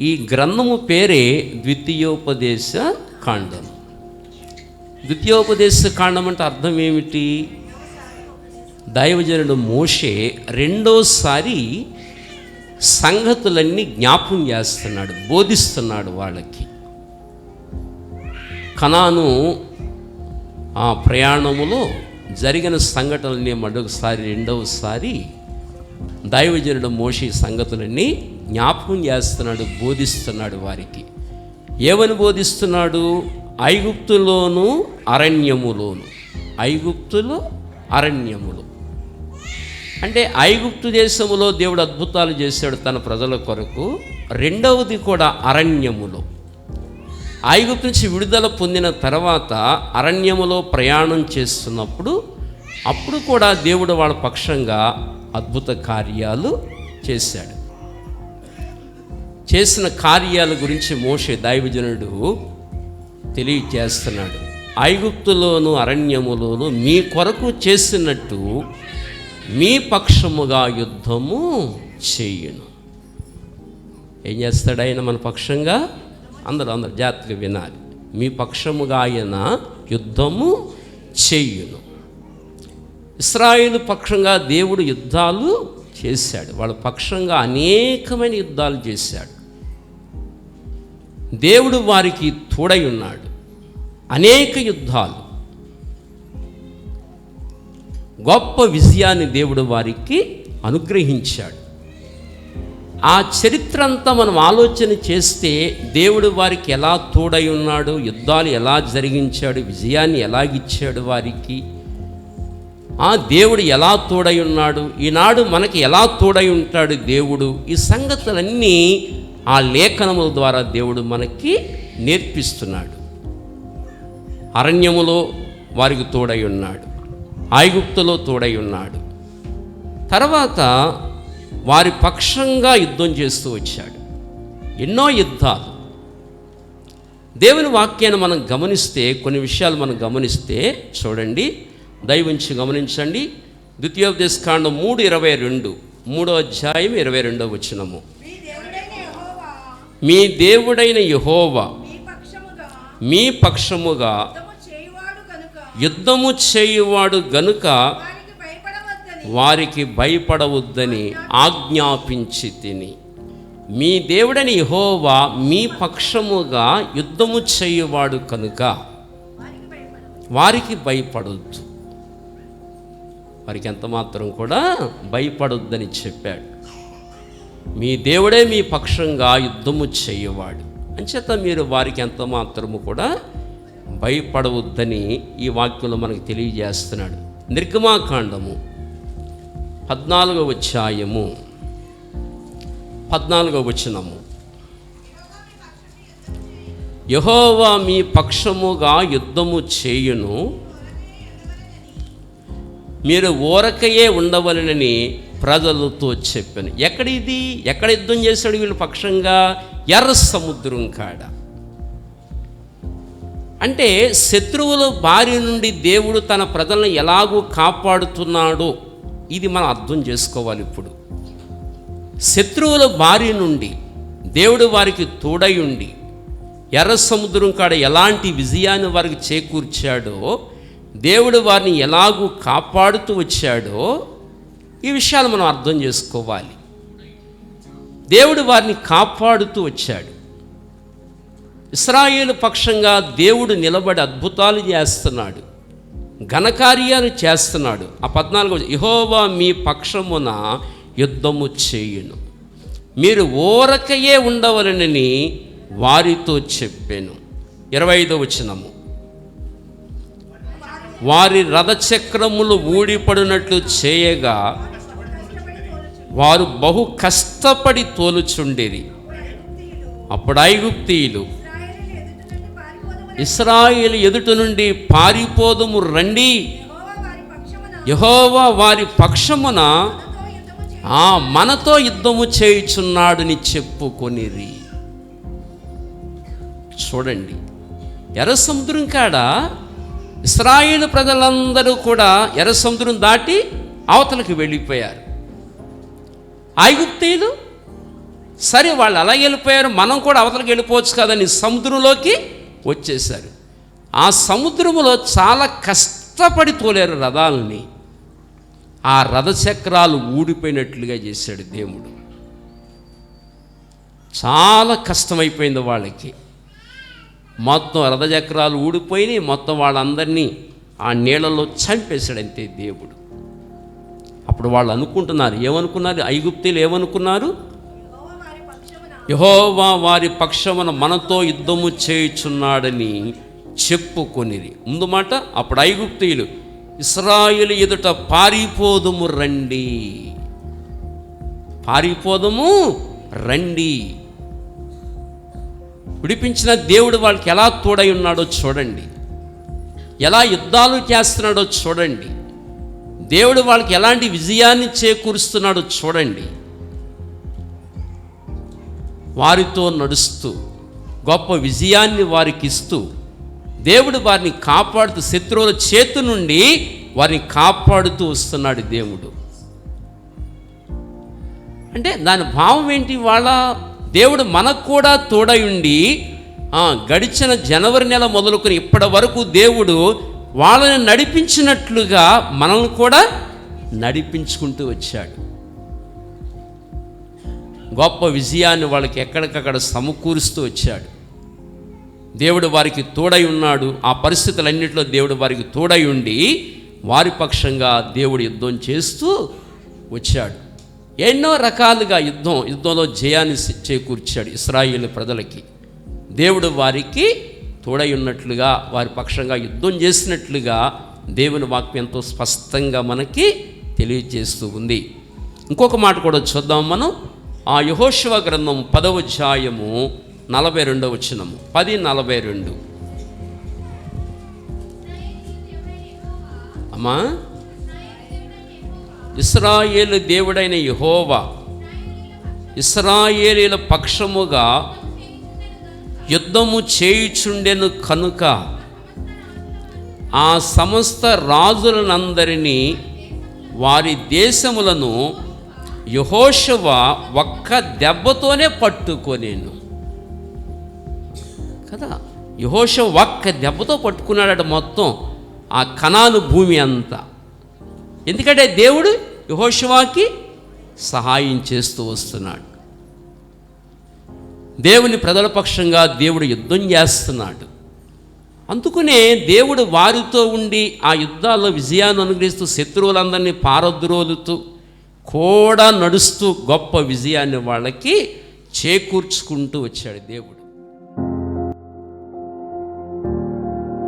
ఈ గ్రంథము పేరే ద్వితీయోపదేశ కాండం. ద్వితీయోపదేశ కాండం అంటే అర్థం ఏమిటి? దైవజనుడు మోషే రెండోసారి సంగతులన్నీ జ్ఞాపం చేస్తున్నాడు బోధిస్తున్నాడు వాళ్ళకి. కనాను ఆ ప్రయాణములో జరిగిన సంఘటనల్ని మరొకసారి రెండవసారి దైవజనుడు మోషి సంగతులన్నీ జ్ఞాపకం చేస్తున్నాడు బోధిస్తున్నాడు వారికి. ఏమని బోధిస్తున్నాడు? ఐగుప్తులోను అరణ్యములోను. ఐగుప్తులు అరణ్యములు. అంటే ఐగుప్తు దేశములో దేవుడు అద్భుతాలు చేశాడు తన ప్రజల కొరకు. రెండవది కూడా అరణ్యములో. ఐగుప్తు నుంచి విడుదల పొందిన తర్వాత అరణ్యములో ప్రయాణం చేస్తున్నప్పుడు అప్పుడు కూడా దేవుడు వాళ్ళ పక్షంగా అద్భుత కార్యాలు చేశాడు. చేసిన కార్యాల గురించి మోషే దైవజనుడు తెలియజేస్తున్నాడు. ఐగుప్తులోను అరణ్యములోను మీ కొరకు చేసినట్టు మీ పక్షముగా యుద్ధము చేయును. ఏం చేస్తాడు ఆయన మన పక్షంగా? అందరూ అందరు జాగ్రత్తగా వినాలి. మీ పక్షముగా ఆయన యుద్ధము చేయును. ఇస్రాయిల్ పక్షంగా దేవుడు యుద్ధాలు చేశాడు. వాళ్ళ పక్షంగా అనేకమైన యుద్ధాలు చేశాడు. దేవుడు వారికి తోడై ఉన్నాడు. అనేక యుద్ధాలు. గొప్ప విజయాన్ని దేవుడు వారికి అనుగ్రహించాడు. ఆ చరిత్ర అంతా మనం ఆలోచన చేస్తే దేవుడు వారికి ఎలా తోడై ఉన్నాడు యుద్ధాలు ఎలా జరిగించాడు విజయాన్ని ఎలాగిచ్చాడు వారికి ఆ దేవుడు ఎలా తోడై ఉన్నాడు ఈనాడు మనకి ఎలా తోడై ఉంటాడు దేవుడు ఈ సంగతులన్నీ ఆ లేఖనముల ద్వారా దేవుడు మనకి నేర్పిస్తున్నాడు. అరణ్యములో వారికి తోడై ఉన్నాడు. ఐగుప్తులో తోడై ఉన్నాడు. తర్వాత వారి పక్షంగా యుద్ధం చేస్తూ వచ్చాడు. ఎన్నో యుద్ధాలు. దేవుని వాక్యాన్ని మనం గమనిస్తే కొన్ని విషయాలు మనం గమనిస్తే చూడండి. దయవుంచి గమనించండి. ద్వితీయోపదేశకాండం మూడు ఇరవై రెండు మూడో అధ్యాయం ఇరవై రెండో వచ్చినము మీ దేవుడైన యహోవా మీ పక్షముగా యుద్ధము చేయువాడు గనుక వారికి భయపడవద్దని ఆజ్ఞాపించి తిని. మీ దేవుడని యహోవా మీ పక్షముగా యుద్ధము చేయువాడు కనుక వారికి భయపడొద్దు. వారికి ఎంత మాత్రం కూడా భయపడొద్దని చెప్పాడు. మీ దేవుడే మీ పక్షంగా యుద్ధము చేయవాడు. అంచేత మీరు వారికి ఎంత మాత్రము కూడా భయపడవద్దని ఈ వాక్యంలో మనకు తెలియజేస్తున్నాడు. నిర్గమాకాండము పద్నాలుగో అధ్యాయము పద్నాలుగో వచనము. యహోవా మీ పక్షముగా యుద్ధము చేయును. మీరు ఊరకయే ఉండవలనని ప్రజలతో చెప్పాను. ఎక్కడ ఇది? ఎక్కడ యుద్ధం చేశాడు వీళ్ళు పక్షంగా? ఎర్ర సముద్రం కాడ. అంటే శత్రువుల బారి నుండి దేవుడు తన ప్రజలను ఎలాగూ కాపాడుతున్నాడో ఇది మనం అర్థం చేసుకోవాలి ఇప్పుడు. శత్రువుల బారి నుండి దేవుడు వారికి తోడై ఉండి ఎర్ర సముద్రం కాడ ఎలాంటి విజయాన్ని వారికి చేకూర్చాడో దేవుడు వారిని ఎలాగూ కాపాడుతూ వచ్చాడో ఈ విషయాలు మనం అర్థం చేసుకోవాలి. దేవుడు వారిని కాపాడుతూ వచ్చాడు. ఇస్రాయేలు పక్షంగా దేవుడు నిలబడి అద్భుతాలు చేస్తున్నాడు. ఘనకార్యాలు చేస్తున్నాడు. ఆ పద్నాలుగు యహోవా మీ పక్షమున యుద్ధము చేయును. మీరు ఓరకయే ఉండవలనని వారితో చెప్పాను. ఇరవై ఐదో వచనము వారి రథచక్రములు ఊడిపడినట్లు చేయగా వారు బహు కష్టపడి తోలుచుండేది అప్పుడు ఐగుప్తీయులు ఇస్రాయిల్ ఎదుట నుండి పారిపోదము రండి. వారి పక్షమున యహోవా వారి పక్షమున ఆ మనతో యుద్ధము చేయుచున్నాడని చెప్పుకొనిరి. చూడండి ఎర్ర సముద్రం కాడ? ఇస్రాయిల్ ప్రజలందరూ కూడా ఎర్ర సముద్రం దాటి అవతలకు వెళ్ళిపోయారు. ఐగుప్తీయులు సరే వాళ్ళు అలా వెళ్ళిపోయారు మనం కూడా అవతలకి వెళ్ళిపోవచ్చు కదని సముద్రంలోకి వచ్చేసారు ఆ సముద్రములో చాలా కష్టపడి తోలేరు రథాలని. ఆ రథచక్రాలు ఊడిపోయినట్లుగా చేశాడు దేవుడు. చాలా కష్టమైపోయింది వాళ్ళకి. మొత్తం రథచక్రాలు ఊడిపోయినాయి. మొత్తం వాళ్ళందరినీ ఆ నీళ్ళలో చంపేశాడంతే దేవుడు. అప్పుడు వాళ్ళు అనుకుంటున్నారు ఏమనుకున్నారు? ఐగుప్తీలు ఏమనుకున్నారు? వారి పక్షమున యహోవా వారి పక్షమున మనతో యుద్ధము చేయుచున్నాడని చెప్పుకొనిది ముందు మాట అప్పుడు ఐగుప్తీయులు ఇస్రాయేలు ఎదుట పారిపోదుము రండి. పారిపోదము రండి. విడిపించిన దేవుడు వాళ్ళకి ఎలా తోడై ఉన్నాడో చూడండి. ఎలా యుద్ధాలు చేస్తున్నాడో చూడండి. దేవుడు వాళ్ళకి ఎలాంటి విజయాన్ని చేకూరుస్తున్నాడో చూడండి. వారితో నడుస్తూ గొప్ప విజయాన్ని వారికి ఇస్తూ దేవుడు వారిని కాపాడుతూ శత్రువుల చేతి నుండి వారిని కాపాడుతూ వస్తున్నాడు దేవుడు. అంటే దాని భావం ఏంటి? వాళ్ళ దేవుడు మనకు కూడా తోడై ఉండి గడిచిన జనవరి నెల మొదలుకొని ఇప్పటి వరకు దేవుడు వాళ్ళని నడిపించినట్లుగా మనల్ని కూడా నడిపించుకుంటూ వచ్చాడు. గొప్ప విజయాన్ని వాళ్ళకి ఎక్కడికక్కడ సమకూరుస్తూ వచ్చాడు. దేవుడు వారికి తోడై ఉన్నాడు. ఆ పరిస్థితులన్నింటిలో దేవుడు వారికి తోడై ఉండి వారి పక్షంగా దేవుడు యుద్ధం చేస్తూ వచ్చాడు. ఎన్నో రకాలుగా యుద్ధం యుద్ధంలో జయాన్ని చేకూర్చాడు ఇస్రాయిల్ ప్రజలకి. దేవుడు వారికి తోడై ఉన్నట్లుగా వారి పక్షంగా యుద్ధం చేసినట్లుగా దేవుని వాక్యం ఎంతో స్పష్టంగా మనకి తెలియజేస్తూ ఉంది. ఇంకొక మాట కూడా చూద్దాం మనం. ఆ యహోశివ గ్రంథం పదవ అధ్యాయము నలభై రెండవ వచ్చినము పది నలభై రెండు. అమ్మా? ఇస్రాయేలు దేవుడైన యహోవా ఇస్రాయేలీల పక్షముగా యుద్ధము చేయుచుండెను కనుక ఆ సమస్త రాజులనందరినీ వారి దేశములను యహోషవ ఒక్క దెబ్బతోనే పట్టుకొనేను. కదా? యహోషవ ఒక్క దెబ్బతో పట్టుకున్నాడట మొత్తం ఆ కణాలు భూమి అంతా. ఎందుకంటే దేవుడు యహోషువాకి సహాయం చేస్తూ వస్తున్నాడు. దేవుని ప్రజల పక్షంగా దేవుడు యుద్ధం చేస్తున్నాడు. అందుకనే దేవుడు వారితో ఉండి ఆ యుద్ధాల్లో విజయాన్ని అనుగ్రహిస్తూ శత్రువులందరినీ పారద్రోలుతూ కూడా నడుస్తూ గొప్ప విజయాన్ని వాళ్ళకి చేకూర్చుకుంటూ వచ్చాడు దేవుడు.